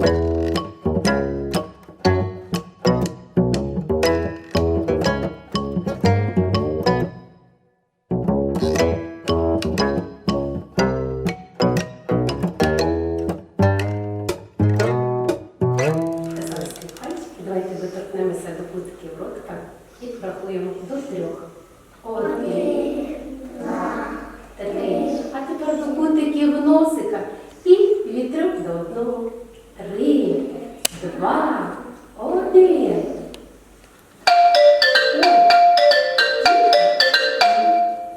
Зараз один.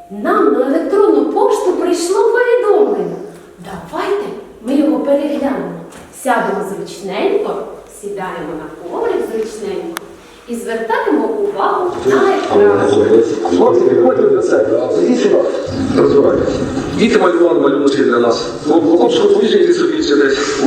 Нам на електронну пошту прийшло повідомлення. Давайте ми його переглянемо. Сядемо зручненько, сідаємо на коврик зручненько і звертаємо увагу на екран. Хлопці, до себе. Сюди. Діти малювали малюночки для нас. Хлопчику, повіжіть собі ще десь.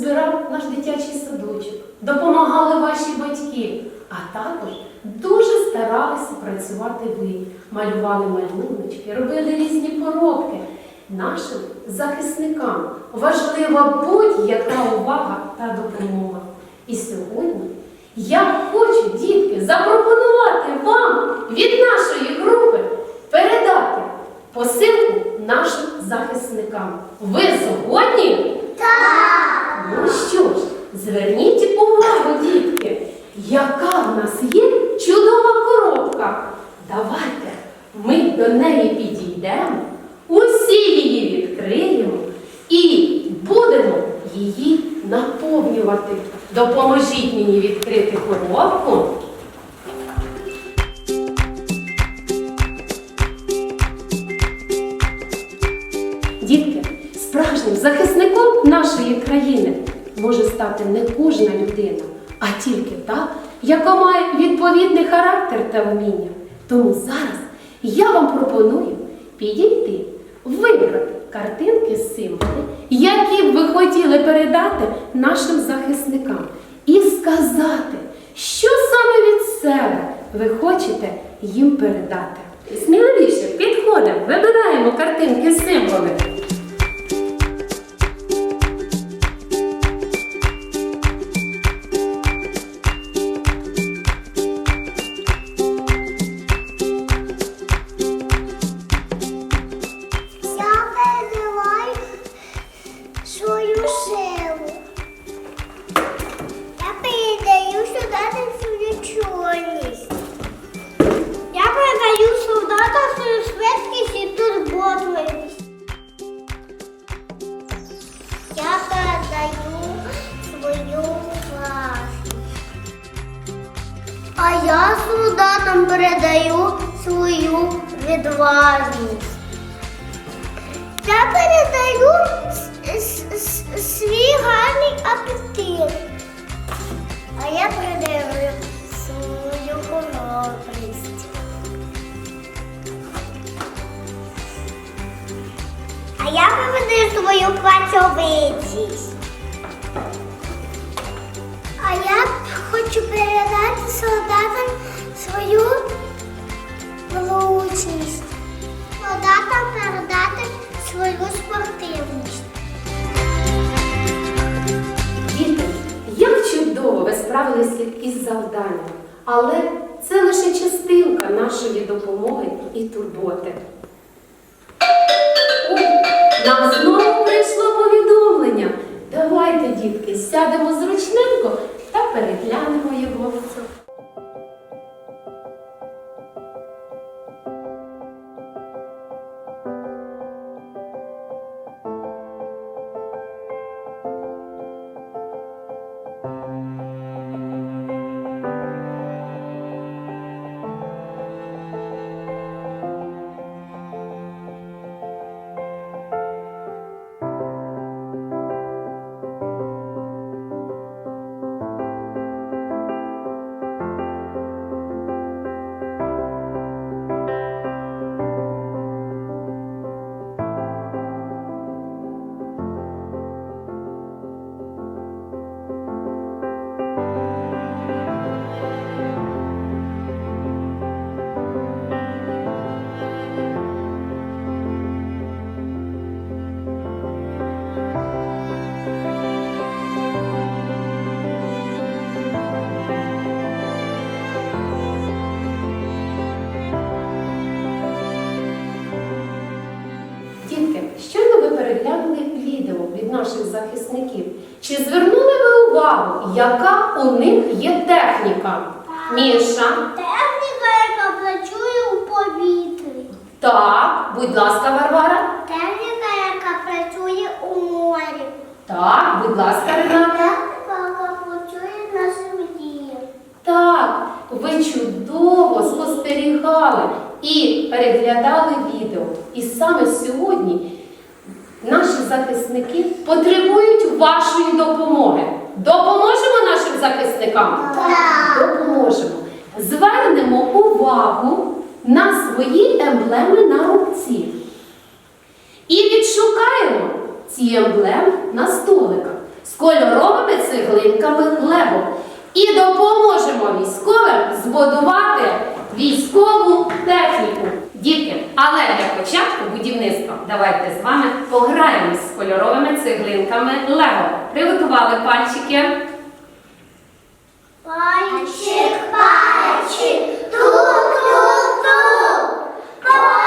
Збирав наш дитячий садочок, допомагали ваші батьки, а також дуже старалися працювати ви, малювали малюночки, робили різні поробки. Нашим захисникам важлива будь-яка увага та допомога. І сьогодні я хочу, дітки, запропонувати вам від нашої групи передати посилку нашим захисникам. Ви згодні? Так! Ну що ж, зверніть увагу, дітки, характер та вміння. Тому зараз я вам пропоную підійти, вибрати картинки символи, які б ви хотіли передати нашим захисникам, і сказати, що саме від себе ви хочете їм передати. Сміливіше підходимо, вибираємо картинки символи. А я передаю свою хоробрість. А я передаю свою працьовитість. А я хочу передати солдатам свою влучність. Солдатам передати свою спортивність. Справилися із завданням, але це лише частинка нашої допомоги і турботи. О, нам знову прийшло повідомлення. Давайте, дітки, сядемо зручненько та переглянемо його. Так, будь ласка, Варвара. Техніка, яка працює у морі. Так, будь ласка, Рената. Яка працює на землі. Так, ви чудово спостерігали і переглядали відео. І саме сьогодні наші захисники потребують вашої допомоги. Допоможемо нашим захисникам? Так. Допоможемо. Звернемо увагу на свої емблеми на рубці. І відшукаємо ці емблеми на столиках з кольоровими цеглинками Лего. І допоможемо військовим збудувати військову техніку. Дітки, але для початку будівництва давайте з вами пограємо з кольоровими цеглинками Лего. Приготували пальчики. Пальчик, пальчик, тук-тук-тук. Santo!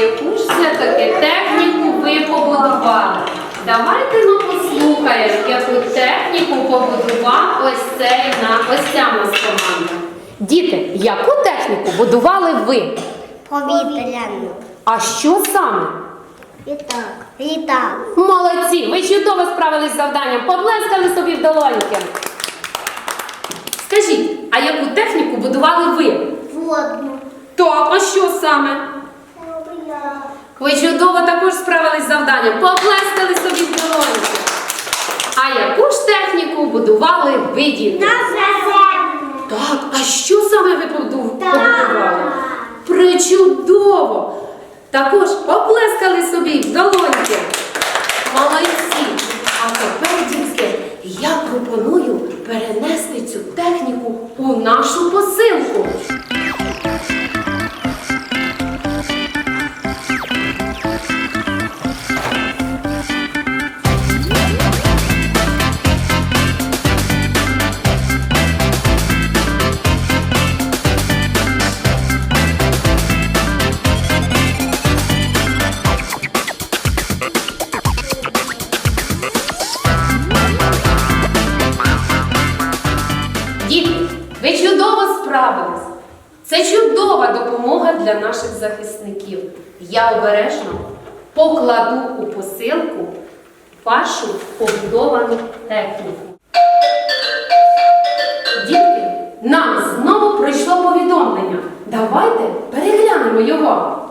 Яку ж все-таки техніку ви побудували. Давайте ну послухаємо, яку техніку побудував ось цей на ось ця нас команда. Діти, яку техніку будували ви? Повітряну. А що саме? Літак. Літак. Молодці! Ви чудово справились з завданням. Поплескали собі в долоньки. Скажіть, а яку техніку будували ви? Водну. Так, а що саме? Ви чудово також справились з завданням. Поплескали собі в долоньки. А яку ж техніку будували ви, діти? Так, а що саме ви побуду- побудували? Причудово! Також поплескали собі в долоньки. Молодці! А тепер, дітки, я пропоную перенести цю техніку у нашу посилку. Покладу у посилку вашу побудовану техніку. Дітки, нам знову прийшло повідомлення. Давайте переглянемо його.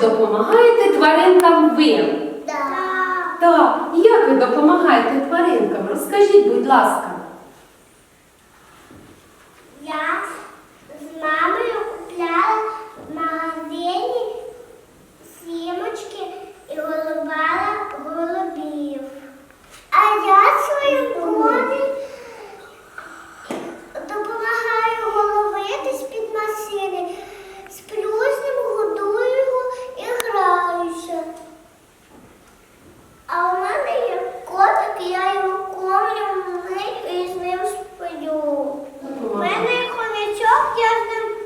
Допомагаєте тваринкам ви? Так. Так, як ви допомагаєте тваринкам? Розкажіть, будь ласка. Я з мамою купляла в магазині сімочки і голубала голубів. А я своїм коні допомагаю головити з-під машини. Сплю з ним, годую його і граюся. А у мене є котик, і я його кормлю мию і з ним сплю. У мене є хомячок, я з ним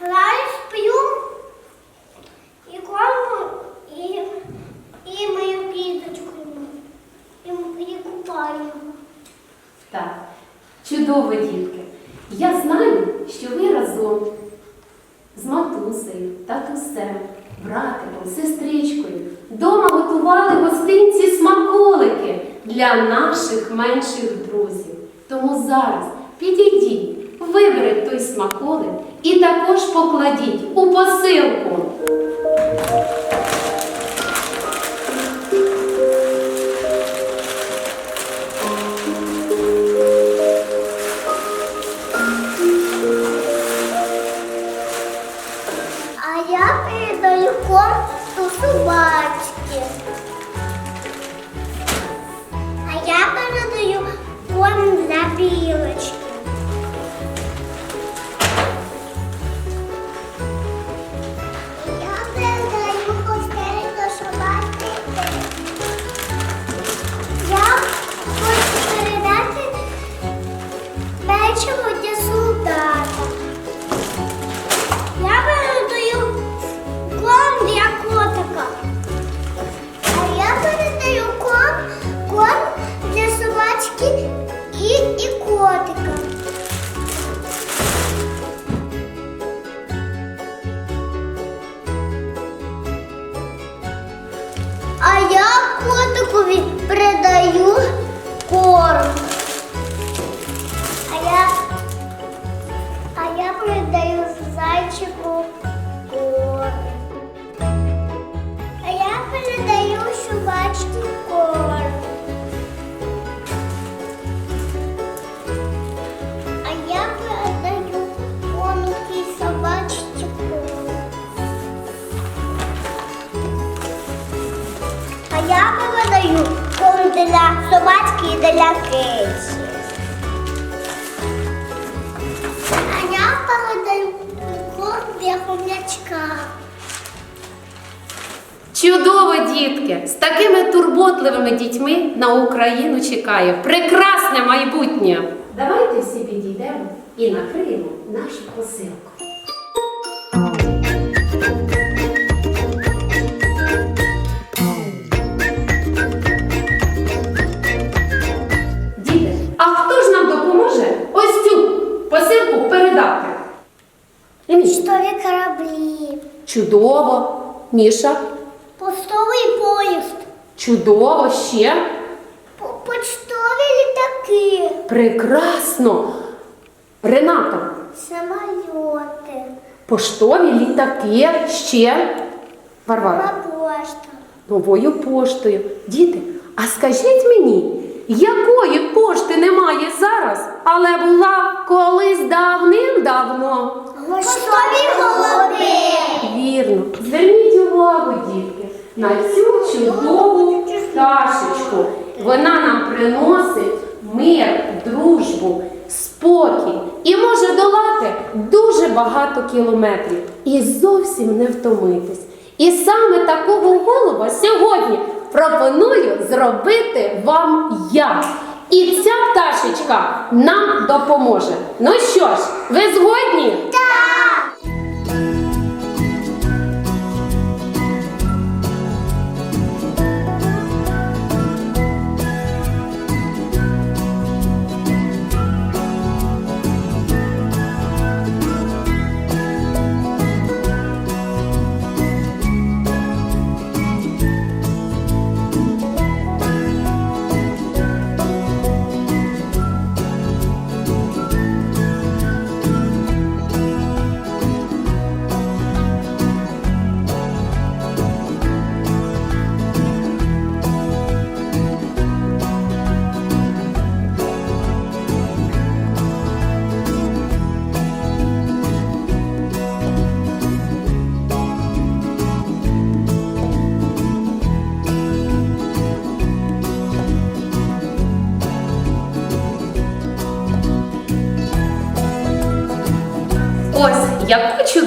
граю, сплю і кормлю, і, і мою квіточку йому, і, і купаю. його. Так, чудово, дітки. Я знаю, що ви разом з матусею, татусем, братиком, сестричкою дома готували гостинці смаколики для наших менших друзів. Тому зараз підійдіть, виберіть той смаколик і також покладіть у посилку. Котикові передаю корм. Корм для собачки і для кейсі. А я передаю корм для хомячка. Чудово, дітки! З такими турботливими дітьми на Україну чекає прекрасне майбутнє. Давайте всі підійдемо і накриємо нашу посилку. Міша, поштовий поїзд, чудово ще. по- почтові літаки, Прекрасно! Рената, самольоти, поштові літаки ще. Варвара, нова пошта. новою поштою. Діти, а скажіть мені, якої пошти немає зараз, але була колись давним-давно? Поштові голуби. Вірно, зверніть увагу, дітки, на цю чудову пташечку. Вона нам приносить мир, дружбу, спокій і може долати дуже багато кілометрів і зовсім не втомитись. І саме такого голуба сьогодні пропоную зробити вам я. І ця пташечка нам допоможе. Ну що ж, ви згодні? Так.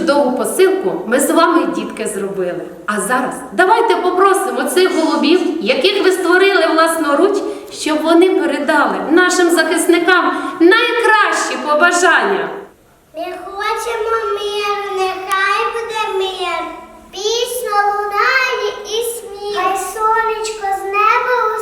чудову посилку ми з вами, дітки, зробили. А зараз давайте попросимо цих голубів, яких ви створили власноруч, щоб вони передали нашим захисникам найкращі побажання. Ми хочемо миру, нехай буде мир, пісня лунає і сміх. Хай сонечко з неба